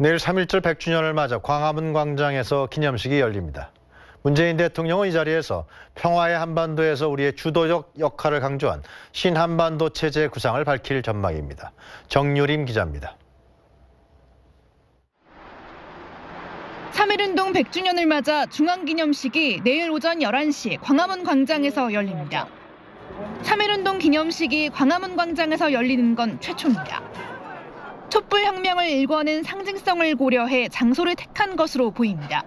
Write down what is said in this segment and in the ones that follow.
내일 3.1절 100주년을 맞아 광화문 광장에서 기념식이 열립니다. 문재인 대통령은 이 자리에서 평화의 한반도에서 우리의 주도적 역할을 강조한 신한반도 체제 구상을 밝힐 전망입니다. 정유림 기자입니다. 3.1운동 100주년을 맞아 중앙기념식이 내일 오전 11시 광화문 광장에서 열립니다. 3.1운동 기념식이 광화문 광장에서 열리는 건 최초입니다. 촛불혁명을 일궈는 상징성을 고려해 장소를 택한 것으로 보입니다.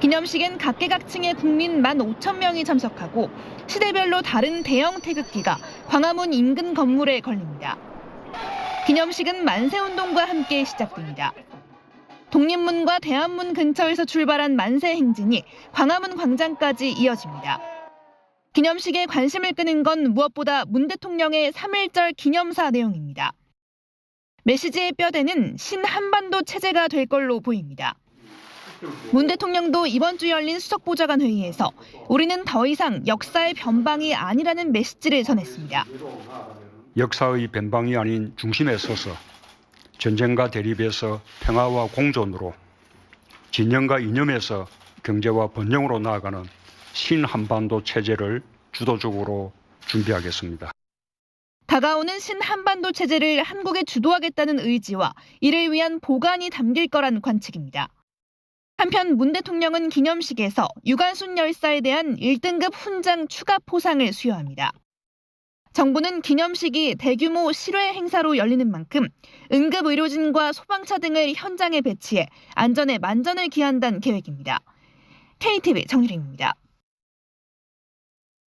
기념식엔 각계각층의 국민 15,000명이 참석하고 시대별로 다른 대형 태극기가 광화문 인근 건물에 걸립니다. 기념식은 만세운동과 함께 시작됩니다. 독립문과 대한문 근처에서 출발한 만세 행진이 광화문 광장까지 이어집니다. 기념식에 관심을 끄는 건 무엇보다 문 대통령의 3.1절 기념사 내용입니다. 메시지의 뼈대는 신한반도 체제가 될 걸로 보입니다. 문 대통령도 이번 주 열린 수석보좌관 회의에서 우리는 더 이상 역사의 변방이 아니라는 메시지를 전했습니다. 역사의 변방이 아닌 중심에 서서 전쟁과 대립에서 평화와 공존으로 진영과 이념에서 경제와 번영으로 나아가는 신한반도 체제를 주도적으로 준비하겠습니다. 다가오는 신한반도 체제를 한국에 주도하겠다는 의지와 이를 위한 보관이 담길 거란 관측입니다. 한편 문 대통령은 기념식에서 유관순 열사에 대한 1등급 훈장 추가 포상을 수여합니다. 정부는 기념식이 대규모 실외 행사로 열리는 만큼 응급 의료진과 소방차 등을 현장에 배치해 안전에 만전을 기한다는 계획입니다. KTV 정유림입니다.